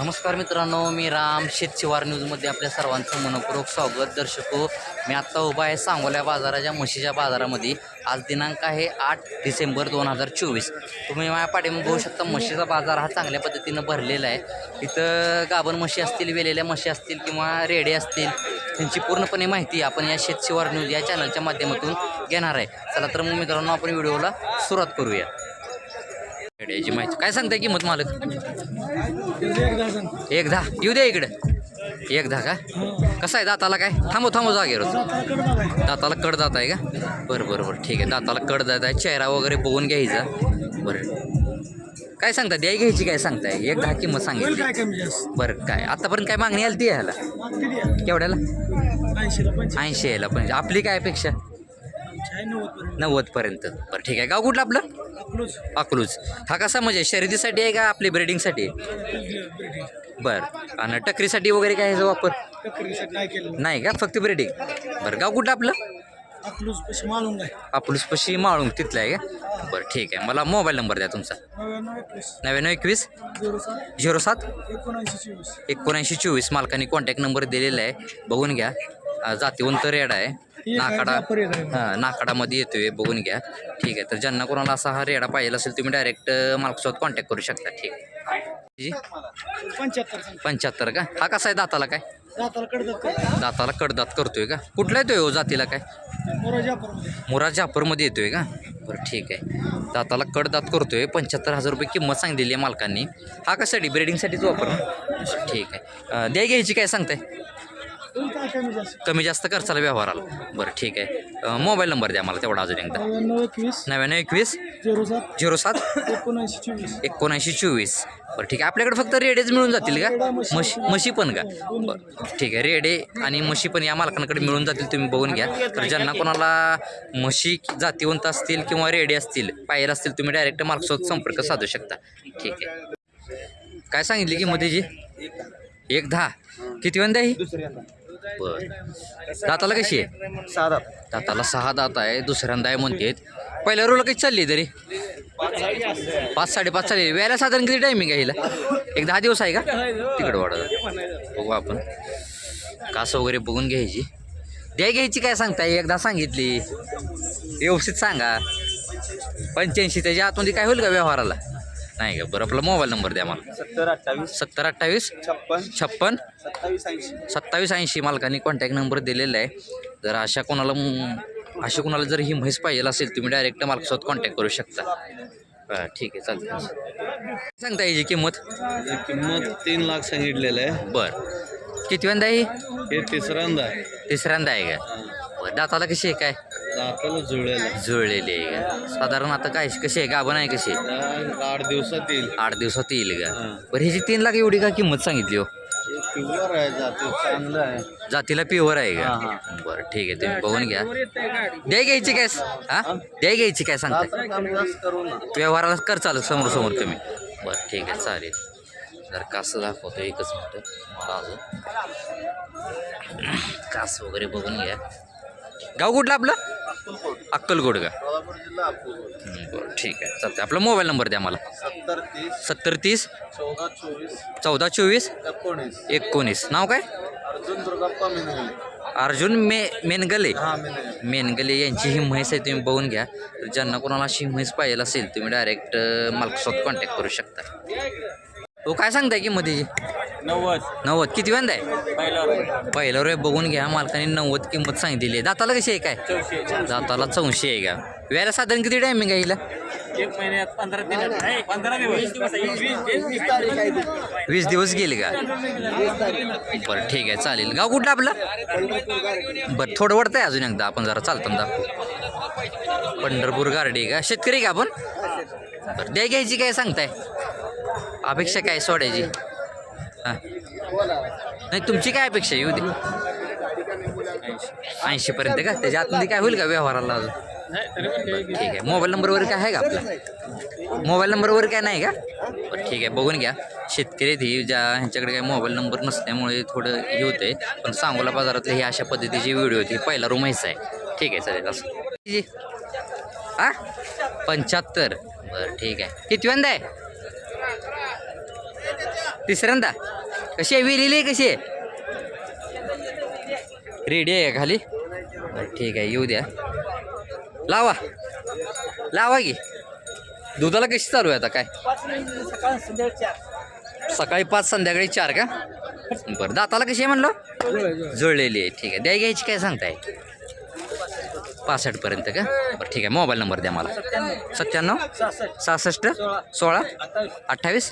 नमस्कार मित्रांनो मी राम शेतशिवार न्यूजमध्ये आपल्या सर्वांचं मनपूर्वक स्वागत. दर्शको मी आत्ता उभा आहे सांगोल्या बाजाराच्या म्हशीच्या बाजारामध्ये. आज दिनांक आहे आठ डिसेंबर दोन हजार चोवीस. तुम्ही माझ्या पाठीमागे बघू शकता म्हशीचा बाजार हा चांगल्या पद्धतीनं भरलेला आहे. इथं गाभण म्हशी असतील वेलेल्या म्हशी असतील किंवा रेडे असतील त्यांची पूर्णपणे माहिती आपण या शेतशिवार न्यूज या चॅनलच्या माध्यमातून घेणार आहे. चला तर मग मित्रांनो आपण व्हिडिओला सुरुवात करूया. रेड्याची माहिती. काय सांगताय किंमत मालक? एक दहा येऊ द्या इकडे. एक दहा का? कसं आहे दाताला काय? थांबव थांबव जागेवर दाताला कड दात आहे का? बरं बरं बरं. ठीक आहे. दाताला कड दात आहे. चेहरा वगैरे बघून घ्यायचा. बरं. काय सांगता द्याय घ्यायची काय सांगताय? एक दहा किंमत सांगितली. जास्त? बरं काय? आतापर्यंत काय मागणी आली ती ह्याला? केवढ्याला? ऐंशी यायला पण आपली काय अपेक्षा? नव्वदपर्यंत. बरं ठीक आहे. गाव कुठलं आपलं? अकलूज. अकलूज. हा कसा म्हणजे शर्यतीसाठी आहे का आपली ब्रिडिंगसाठी? बरं. आणि टकरीसाठी वगैरे काय ह्याचा वापर? नाही का? फक्त ब्रिडिंग. बरं गाव कुठलं आपलं? अकलूज मालून आहे. अकलूजपाशी माळूंग तिथलं आहे का? बरं ठीक आहे. मला मोबाईल नंबर द्या तुमचा. नव्याण्णव एकवीस. झिरो सात. एकोणऐंशी चोवीस. मालकाने कॉन्टॅक्ट नंबर दिलेला आहे. बघून घ्या. जातीवंत रेड आहे, नाकाडा. हां नाकाडामध्ये येतोय बघून घ्या. ठीक आहे तर ज्यांना कोणाला असा हा रेडा पाहिजे असेल तुम्ही डायरेक्ट मालकासोबत कॉन्टॅक्ट करू शकता. ठीक आहे. जी? पंच्याहत्तर. का? हा कसा आहे दाताला काय? दाताला कडदात करतोय. का? कुठला येतोय हो जातीला काय? मुरा जाफरमध्ये येतोय का? बरं ठीक आहे. दाताला कडदात करतोय पंच्याहत्तर हजार रुपये किंमत सांगितलेली आहे मालकांनी. हा कशासाठी ब्रिडिंगसाठीच वापर ठीक आहे. द्या घ्यायची काय सांगताय? कमी जास्त. कमी जास्त खर्चाला व्यवहाराला बरं ठीक आहे. मोबाईल नंबर द्या मला तेवढा अजून एकदा. नव्याण्णव एकवीस. नव्याण्णव एकवीस. झिरो सात. झिरो सात. एकोणऐंशी चोवीस. एकोणऐंशी चोवीस. बरं ठीक आहे. आपल्याकडे फक्त रेडेच मिळून जातील का? म्हशी. म्हशी पण का? बरं ठीक आहे. रेडे आणि म्हशी पण या मालकांकडे मिळून जातील तुम्ही बघून घ्या. तर ज्यांना कोणाला म्हशी जातीवंत असतील किंवा रेडे असतील पायल असतील तुम्ही डायरेक्ट मालकासोबत संपर्क साधू शकता. ठीक आहे. काय सांगितली की मध्येची एक दहा. किती वंदा ही? बरं. दाताला कशी आहे? साधा दाताला सहा दात आहे दुसऱ्यांदा आहे म्हणते पहिल्या रोला कशी चालली तरी? पाच साडेपाच चालली. वेळेला साधारण किती टायमिंग आहे हिला? एक दहा दिवस आहे का? तिकडं वाढत बघू आपण. कास वगैरे बघून घ्यायची. द्या घ्यायची काय सांगताय? एकदा सांगितली. व्यवस्थित सांगा. पंच्याऐंशी त्याच्या आतमध्ये काय होईल का व्यवहाराला? नाही का? बरं आपला मोबाईल नंबर द्या मला. सत्तर अठ्ठावीस सत्तर अठ्ठावीस छप्पन छप्पन सत्तावीस ऐंशी. सत्तावीस ऐंशी मालकांनी कॉन्टॅक्ट नंबर दिलेला आहे. जर अशा कोणाला अशा कोणाला जर ही म्हैस पाहिजे असेल तुम्ही डायरेक्ट मालकासोबत कॉन्टॅक्ट करू शकता. हा, ठीक आहे चालतं सांगता याची किंमत? किंमत तीन लाख सांगितलेलं आहे. बरं. किती वेंदा आहे ही? हे तिसऱ्यांदा आहे. तिसऱ्यांदा आहे का? दाताला कशी आहे काय? दाताला जुळलेलं आहे. जुळलेली आहे का? साधारण आता काय कशी आहे? गाभण आहे कशी? आहे? आठ दिवसात येईल. आठ दिवसात येईल का? हां. बरं ह्याची तीन लाख एवढी का किंमत सांगितली हो? हे प्युअर आहे जाते चांगलं आहे. जातीला प्युअर आहे का? बरं ठीक आहे तुम्ही बघून घ्या. द्या घ्यायची काय? हा? द्या घ्यायची काय सांगताय? दाताला कमी जास्त करू ना व्यवहाराला कर चालू समोर समोर तुम्ही. बरं ठीक आहे चालेल. जर कास दाखवतो एकच मिनटं. मला अजून कास वगैरे बघून घ्या. गाव कुठलं आपलं? अक्कलकोट. का? बरं ठीक आहे. चालतं आपला मोबाईल नंबर द्या मला. सत्तर तीस. सत्तर तीस. चौदा चोवीस. चौदा चोवीस. एकोणीस. एकोणीस. नाव काय? अर्जुन दुर्गाप्पा मिनगले. अर्जुन मे मेनगले. हा मिनगले. मेनगले यांची ही म्हैस आहे तुम्ही बघून घ्या. ज्यांना कोणाला अशी म्हैस पाहिजे असेल तुम्ही डायरेक्ट मालकासोबत कॉन्टॅक्ट करू शकता. हो काय सांगताय की मध्ये नव्वद. नव्वद. किती वेंदा आहे? पहिला पहिलं रे बघून घ्या मालकाने नव्वद किंमत सांगितलेली आहे. दाताला कशी आहे काय? दाताला चौशे आहे का? वेळेला साधारण किती टायमिंग आहे हिला? एक महिन्यात पंधरा दिवस. पंधरा दिवस. वीस दिवस गेले का? बरं ठीक आहे चालेल. गाव कुठलं आपलं? बरं थोडं वडतं आहे अजून एकदा. आपण जरा चालतं दाखवू पंढरपूर गार्डी का? शेतकरी का आपण? बरं द्या घ्यायची काय सांगताय? अपेक्षा काय सोडायची? हां. नाही तुमची काय अपेक्षा येऊ दे. ऐंशीपर्यंत का? त्याच्या आतमध्ये काय होईल का व्यवहाराला अजून? ठीक आहे. मोबाईल नंबरवर काय आहे का आपला? मोबाईल नंबरवर काय नाही का? ठीक आहे. बघून घ्या. शेतकरी आहेत ही ज्या ह्यांच्याकडे काही मोबाईल नंबर नसल्यामुळे थोडं हे होतं आहे पण सांगोला बाजारातले ही अशा पद्धतीची व्हिडिओ होती पहिला रूम आहे. ठीक आहे चालेल. असं. जी. पंच्याहत्तर. बरं ठीक आहे. किती वेंदा आहे? तिसऱ्यांदा. कशी आहे? विहिलेली आहे कशी आहे? रेडी आहे खाली? ठीक आहे येऊ द्या. लावा. लावा की. दुधाला कशी चालू आहे आता काय? सकाळी पाच संध्याकाळी चार का? बरं दाताला कशी आहे म्हणलं? जुळलेली आहे. ठीक आहे. द्याय घ्यायची काय सांगताय? पासष्टपर्यंत का? बरं ठीक आहे. मोबाईल नंबर द्या मला. सत्त्याण्णव सहासष्ट सोळा अठ्ठावीस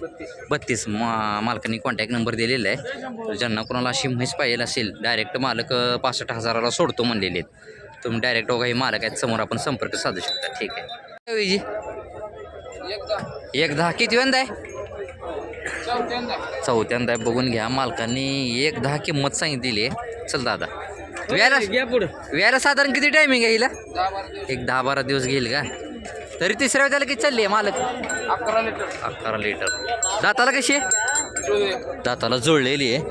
बत्तीस. मा मालकांनी कॉन्टॅक्ट नंबर दिलेला आहे. ज्यांना कोणाला अशी म्हैस पाहिजे असेल डायरेक्ट मालक पासष्ट हजाराला सोडतो म्हणलेले आहेत. तुम्ही डायरेक्ट काही मालक आहेत समोर आपण संपर्क साधू शकता. ठीक आहे. विजी एक दहा किती वेंदा आहे. चौथ्यांदा आहे, बघून घ्या. मालकांनी एक दहा किंमत सांगितलेली आहे. चल दादा. व्यायला घ्या पुढे. व्यायला साधारण किती टायमिंग आहे हिला? एक दहा बारा दिवस घेईल का? तरी तिसऱ्या वेळेला किती चालली आहे मालक? अकरा लिटर. अकरा लिटर. दाताला कशी आहे? दाताला जुळलेली आहे.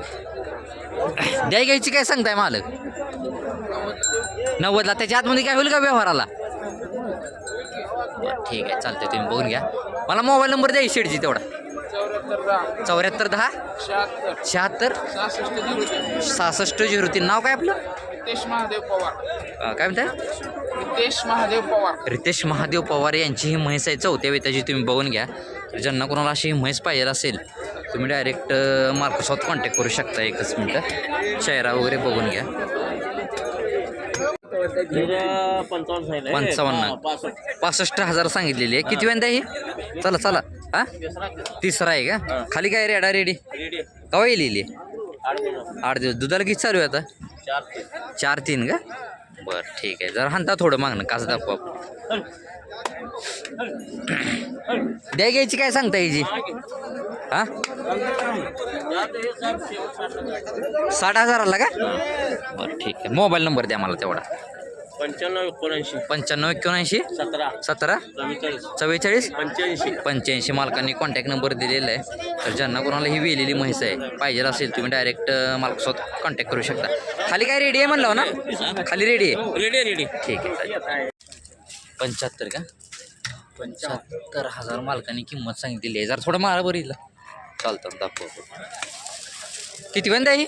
द्याय घ्यायची काय सांगताय मालक? नव्वदला. त्याच्या आतमध्ये काय होईल का व्यवहाराला? बरं, ठीक आहे चालतंय. तुम्ही बघून घ्या. मला मोबाईल नंबर द्या शेडची तेवढा. चौऱ्याहत्तर दहा. शहात्तर. सहासष्ट झिरो तीन. नाव काय आपलं? रितेश महादेव पवार. काय म्हणताय? रितेश महादेव पवार. रितेश महादेव पवार यांची ही म्हैस आहे चौथ्या वेताची तुम्ही बघून घ्या. ज्यांना कोणाला अशी ही म्हैस पाहिजे असेल तुम्ही डायरेक्ट मार्कसोबत कॉन्टॅक्ट करू शकता एकच मिनटं. चेहरा वगैरे बघून घ्या. पंचावन्न पासष्ट. हजार सांगितलेली आहे. किती वेंदा ही? चला चला. हा? तिसरा आहे का? खाली काय रेडा रेडी? कवा येईल आठ दिवस. दुधाला किती चालू आहे आता? चार तीन. का? बरं ठीक आहे. जरा हाणता थोडं मागणं. कास दाखवा द्या घ्यायची काय सांगता याची हा? साठ हजाराला का? बरं ठीक आहे. मोबाईल नंबर द्या मला तेवढा. पंच्याण्णव एकोणऐंशी. पंच्याण्णव एकोणऐंशी? सतरा. सतरा? चव्वेचाळीस. पंच्याऐंशी. पंच्याऐंशी. मालकांनी कॉन्टॅक्ट नंबर दिलेला आहे. तर ज्यांना कोणाला ही वेलेली म्हैस आहे पाहिजे असेल तुम्ही डायरेक्ट मालकासोबत कॉन्टॅक्ट करू शकता. खाली काय रेडी आहे म्हणलं ना? खाली रेडी आहे? रेडी रेडी ठीक आहे. पंच्याहत्तर का? पंच्याहत्तर. हजार मालकांनी किंमत सांगितलेली आहे. जरा थोडं मारा बरं हिला चालतं दाखवतो किती वेंदा आहे ही?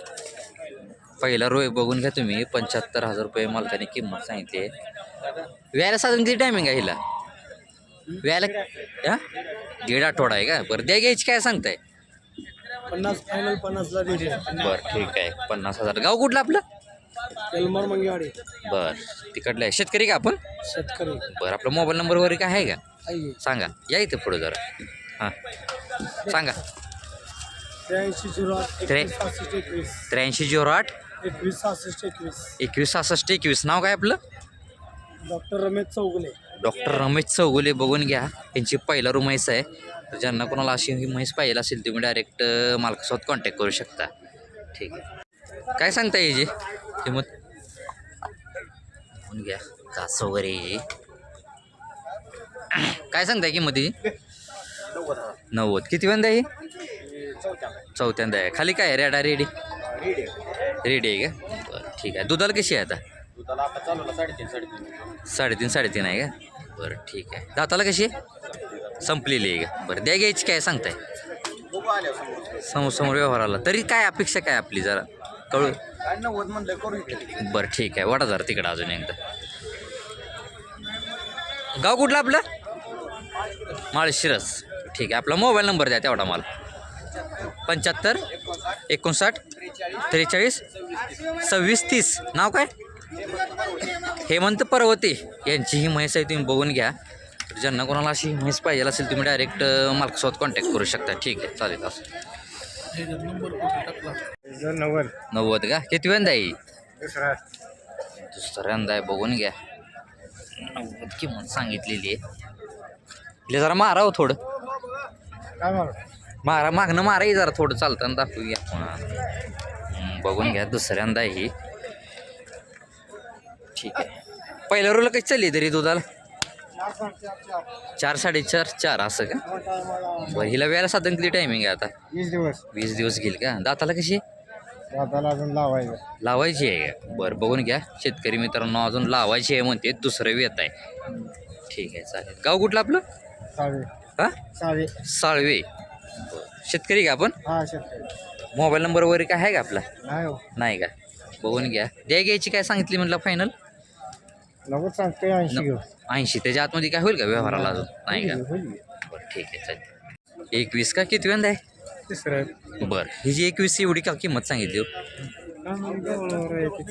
पहिला रोय बघून घ्या तुम्ही. पंच्याहत्तर हजार रुपये मालकाने किंमत सांगितली आहे. व्यायला साधारण किती टायमिंग आहे हिला? व्यायला हा? दीड आठवडा आहे का? बरं द्या घ्यायची काय सांगताय? पन्नास फायनल पन्नासला बरं ठीक आहे. पन्नास हजार. गाव कुठलं आपलं? कलमर मंगेवाडी. बरं. तिकडलं आहे शेतकरी का आपण? शेतकरी. बरं आपला मोबाईल नंबर वगैरे काय आहे का. सांगा. या इथं पुढं जरा. हां. सांगा. त्र्याऐंशी झिरो आठ त्रे- एकवीस सहासष्ट एकवीस. त्र्याऐंशी झिरो आठ एकवीस सहासष्ट एकवीस. एकवीस सहासष्ट एकवीस. नाव काय आपलं? डॉक्टर रमेश चौगुले. डॉक्टर रमेश चौगुले बघून घ्या. त्यांची पहिला रूम म्हैस आहे. तर ज्यांना कोणाला अशी ही म्हैस पाहिजे असेल तुम्ही डायरेक्ट मालकासोबत कॉन्टॅक्ट करू शकता. ठीक आहे. काय सांगता याची किंमत होऊन घ्या? कास वगैरे. काय सांगताय किंमत? ही नव्वद. किती वेंदा आहे ही? चौथ्यांदा आहे. खाली काय आहे? रेडा रेडी? रेडी आहे का? बरं ठीक आहे. दुधाला कशी आहे आता? साडेतीन साडेतीन आहे का? बरं ठीक आहे. दाताला कशी आहे? संपलेली आहे का? बरं द्या घ्यायची काय सांगताय? समोर समोर समोर व्यवहाराला तरी काय अपेक्षा काय आपली जरा? कळू? बरं ठीक आहे. वाटा जरा तिकडं अजून एकदा. गाव कुठलं आपलं? माळशिरस. ठीक आहे. आपला मोबाईल नंबर द्या तेवढा मला. पंच्याहत्तर एकोणसाठ त्रेचाळीस सव्वीस तीस. नाव काय? हेमंत पर्वते यांची ही म्हैस आहे तुम्ही बघून घ्या. ज्यांना कोणाला अशी म्हैस पाहिजे असेल तुम्ही डायरेक्ट मालकासोबत कॉन्टॅक्ट करू शकता. ठीक आहे. चालेल असं. नव्वद. नव्वद का? किती वेंदा आहे? दुसरा. दुसऱ्यांदा आहे बघून घ्या. नव्वद किंमत सांगितलेली आहे. जरा मारा हो थोडं. काय मारा? मागणं माराही जरा थोडं चालताना दाखवू घ्या हं, बघून घ्या दुसऱ्यांदा ही. ठीक आहे. पहिल्या रोला कशी चालली तरी दुधाला? चार साडेचार चार असं का? बरं हिला वेळेला साधारण किती टायमिंग आहे आता? वीस दिवस. वीस दिवस घेईल का? दाताला कशी? आहे? दादाला अजून लावायचं. लावायची आहे का? बरं बघून घ्या. शेतकरी मित्रांनो अजून लावायची आहे म्हणते. दुसरं वेत आहे. ठीक आहे चालेल. गाव कुठलं आपलं? साडे हां? साळवे. बरं. शेतकरी का आपण? हा शेतकरी. मोबाईल नंबर वगैरे काय आहे का आपला? नाही हो. नाही का? बघून घ्या. द्या घ्यायची काय सांगितली म्हटलं फायनल सांगतोय ऐंशी घेऊ. ऐंशी. त्याच्या आतमध्ये काय होईल का व्यवहाराला अजून? नाही का? होईल बरं ठीक आहे चालेल. एकवीस का किती वेंदा आहे? तिसरं बरं. ही जी एकवीस एवढी का किंमत सांगितली हो?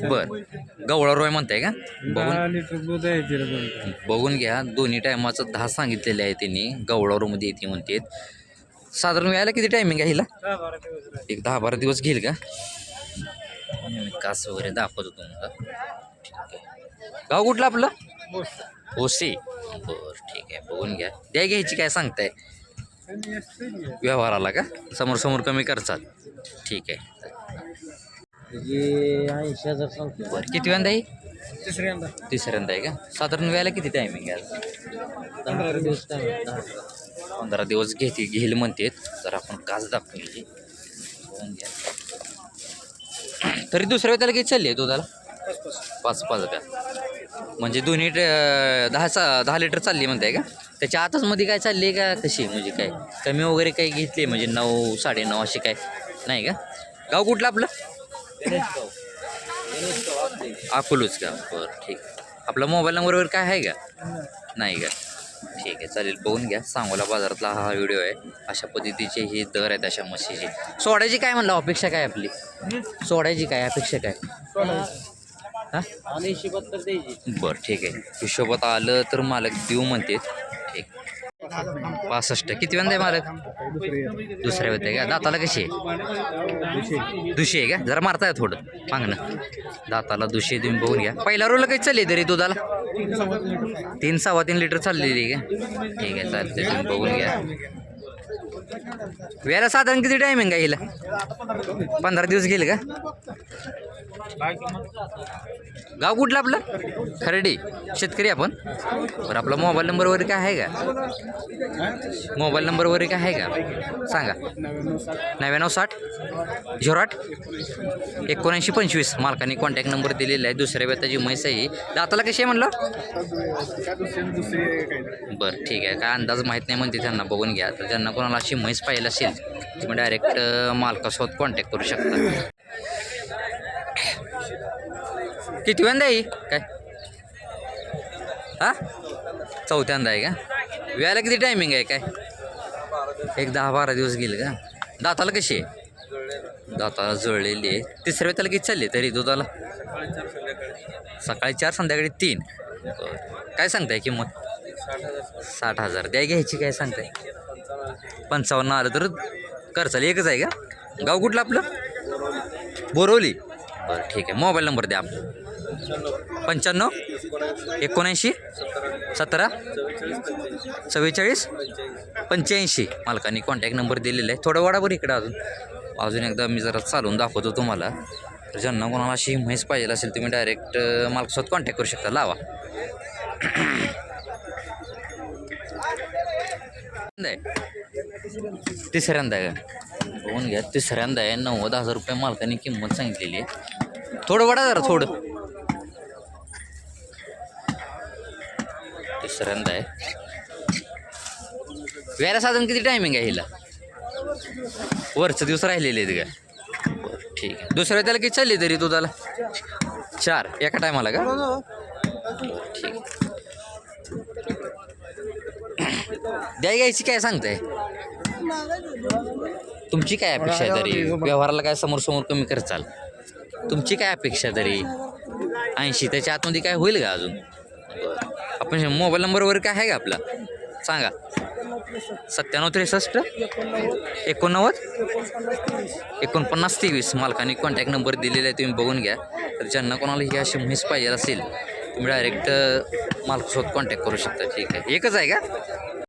बरं. गवळा रोय म्हणताय का? बघून. दहा लिटर दूध आहे तिला दोन. बघून घ्या दोन्ही टायमाचं दहा सांगितलेले आहे त्यांनी गवळावरमध्ये येते म्हणते साधारण वेळाला किती टायमिंग आहे हिला? एक दहा बारा दिवस घेईल का? मी कास वगैरे दाखवतो तुम्हाला. ठीक आहे. गाव कुठलं आपलं? ओसी. बरं ठीक आहे. बघून घ्या. द्या घ्यायची काय सांगताय. व्यवहाराला का? समोर समोर कमी करचाल ठीक आहे. बरं किती वेळा आहे? तिसऱ्यांदा तिसऱ्यांदा आहे का? साधारण वेळाला किती टायमिंग आहे? पंधरा दिवस पंधरा दिवस घेते घेईल म्हणते तर आपण काच दाखवून घ्यायची. घ्या. तरी दुसऱ्या वेळेला किती चालली आहे दुधाला? पाच पाच का म्हणजे दोन्ही दहा चा दहा लिटर चालली म्हणताय का? त्याच्या आतच मध्ये काय चालली आहे का कशी? म्हणजे काय कमी वगैरे काही घेतली म्हणजे नऊ साडेनऊ अशी काय नाही का? गाव कुठलं आपलं? अकोलूच का बरं ठीक. आपला मोबाईल नंबर वगैरे काय आहे का? नाही का? ठीक आहे चालेल. बघून घ्या. सांगोला बाजारातला हा व्हिडिओ आहे. अशा पद्धतीचे हे दर आहेत अशा म्हशीचे. सोडायची काय म्हणलं अपेक्षा काय आपली? सोडायची काय अपेक्षा काय? हां? बरं ठीक आहे. हिशोबात आलं तर मालक देऊ म्हणते. ठीक. पासष्ट. किती वेळा आहे मालक? दुसऱ्या आहे का? दाताला कशी आहे? दुशी आहे का? जरा मारताय थोडं. मागणं. दाताला दुशी तुम्ही बघून घ्या. पहिला रोल काही चालली तरी दुधाला? तीन सव्वा तीन लिटर चाललेली का? ठीक आहे चालते तुम्ही बघून घ्या. वेळेला साधारण किती टायमिंग आहे हिला? पंधरा दिवस गेले का? गाव कुठलं आपलं? खर्डी. शेतकरी आपण. बरं आपला मोबाईल नंबर वगैरे काय आहे का? मोबाईल नंबर वगैरे काय आहे का? सांगा. नव्याण्णव साठ झिरो आठ एकोणऐंशी पंचवीस. मालकाने कॉन्टॅक्ट नंबर दिलेला आहे. दुसऱ्या व्यताची म्हैस आहे. दाताला कशी आहे म्हणलं? बरं ठीक आहे. काय अंदाज माहीत नाही म्हणते त्यांना. बघून घ्या. तर ज्यांना कोणाला अशी म्हैस पाहिजे असेल तुम्ही डायरेक्ट मालकासोबत कॉन्टॅक्ट करू शकता. किती वेंदा आहे काय? हा? चौथ्यांदा आहे का? व्यायला किती टायमिंग आहे काय? एक दहा बारा दिवस गेले का? दाताला कशी आहे? दाताला जळलेली आहे. तिसऱ्या वेळेला किती चालली तरी दुधाला? सकाळी चार संध्याकाळी तीन. काय सांगताय किंमत? साठ हजार. द्या घ्यायची काय सांगताय? पंचावन्न आलं तर करचाल एकच आहे का? गाव कुठलं आपलं? बोरवली. बरं ठीक आहे. मोबाईल नंबर द्या आपला. पंच्याण्णव? एकोणऐंशी? सतरा? चव्वेचाळीस पंच्याऐंशी. मालकाने कॉन्टॅक्ट नंबर दिलेला आहे थोडं वाडा इकडं अजून. अजून एकदा मी जरा चालवून दाखवतो तुम्हाला. तर ज्यांना कोणाला अशी म्हैस पाहिजे असेल तुम्ही डायरेक्ट मालकासोबत कॉन्टॅक्ट करू शकता. लावा. तिसऱ्यांदा आहे का बघून घ्या. तिसऱ्यांदा आहे नव्वद हजार रुपये मालकाने किंमत सांगितलेली आहे. थोडं वाढा जरा थोडं. तिसऱ्यांदा आहे. व्यायला साधारण किती टायमिंग आहे हिला? वरचं दिवस राहिलेले आहेत का बरं ठीक आहे. दुसऱ्या त्याला किती चालली तरी दुधाला? चार एका टायमाला का? ठीक द्या घ्यायची काय सांगताय? तुमची काय अपेक्षा आहे तरी? व्यवहाराला काय समोर समोर कमी करचाल? तुमची काय अपेक्षा तरी? ऐंशी त्याच्या आतमध्ये काय होईल का अजून? बरं. आपण मोबाईल नंबर वगैरे काय आहे का आपला? सांगा. सत्त्याण्णव त्रेसष्ट एकोणनव्वद एकोणपन्नास तेवीस. मालकाने कॉन्टॅक्ट नंबर दिलेला आहे तुम्ही बघून घ्या. तर ज्यांना कोणाला ही अशी म्हैस पाहिजे असेल तुम्ही डायरेक्ट मालकासोबत कॉन्टॅक्ट करू शकता. ठीक आहे. एकच आहे का?